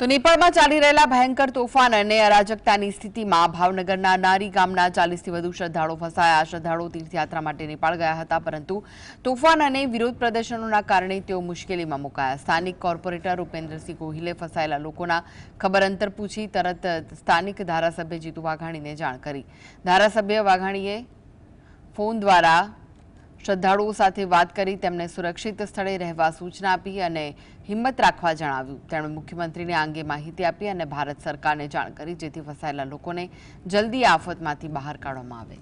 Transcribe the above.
તો નેપાળમાં ચાલી રહેલા ભયંકર તોફાન અને અરાજકતાની સ્થિતિમાં ભાવનગરના નારી ગામના ચાલીસથી વધુ શ્રદ્ધાળુઓ ફસાયા. શ્રદ્ધાળુઓ તીર્થયાત્રા માટે નેપાળ ગયા હતા, પરંતુ તોફાન અને વિરોધ પ્રદર્શનોના કારણે તેઓ મુશ્કેલીમાં મુકાયા. સ્થાનિક કોર્પોરેટર ઉપેન્દ્રસિંહ ગોહિલે ફસાયેલા લોકોના ખબર અંતર પૂછી તરત સ્થાનિક ધારાસભ્ય જીતુ વાઘાણીને જાણ કરી. ધારાસભ્ય વાઘાણીએ ફોન દ્વારા શ્રદ્ધાળુઓ સાથે વાત કરી તેમને સુરક્ષિત સ્થળે રહેવા સૂચના આપી અને હિંમત રાખવા જણાવ્યું. તેમણે મુખ્યમંત્રીને આ અંગે માહિતી આપી અને ભારત સરકારને જાણ કરી, જેથી ફસાયેલા લોકોને જલ્દી આફતમાંથી બહાર કાઢવામાં આવે.